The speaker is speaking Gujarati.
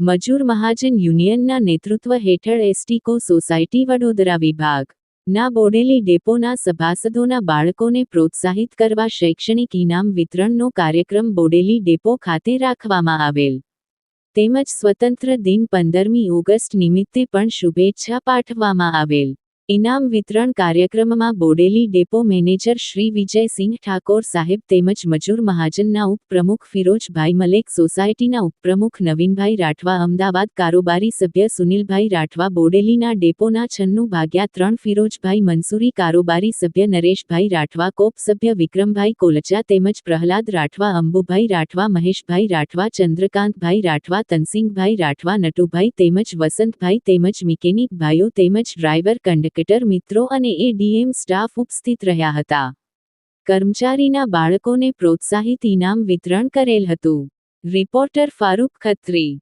મજૂર મહાજન યુનિયનના નેતૃત્વ હેઠળ એસટીકો સોસાયટી વડોદરા વિભાગ. ના બોડેલી ડેપોના સભાસદોના બાળકોને પ્રોત્સાહિત કરવા શૈક્ષણિક ઇનામ વિતરણનો કાર્યક્રમ બોડેલી ડેપો ખાતે રાખવામાં આવેલ. તેમજ સ્વતંત્ર દિન પંદરમી ઓગસ્ટ નિમિત્તે પણ શુભેચ્છા પાઠવવામાં આવેલ. ઇનામ વિતરણ કાર્યક્રમમાં બોડેલી ડેપો મેનેજર શ્રી વિજયસિંહ ઠાકોર સાહેબ તેમજ મજૂર મહાજનના ઉપપ્રમુખ ફિરોજભાઈ મલેક સોસાયટીના ઉપપ્રમુખ નવીનભાઈ રાઠવા, અમદાવાદ કારોબારી સભ્ય સુનિલભાઈ રાઠવા, બોડેલીના ડેપોના છન્નું ભાગ્યા ત્રણ ફિરોજભાઈ, મંસૂરી કારોબારી સભ્ય નરેશભાઈ રાઠવા, કોપ સભ્ય વિક્રમભાઈ કોલચા તેમજ પ્રહલાદ રાઠવા, અંબુભાઈ રાઠવા, મહેશભાઈ રાઠવા, ચંદ્રકાંતભાઈ રાઠવા, તનસિંહભાઈ રાઠવા, નટુભાઈ તેમજ વસંતભાઈ તેમજ મિકેનિક ભાઈઓ તેમજ ડ્રાઈવર કંડક્ટર મિત્રો અને એડીએમ સ્ટાફ ઉપસ્થિત રહ્યા હતા. કર્મચારીના બાળકોને પ્રોત્સાહિત ઇનામ વિતરણ કરેલ હતું. રિપોર્ટર ફારૂક ખત્રી.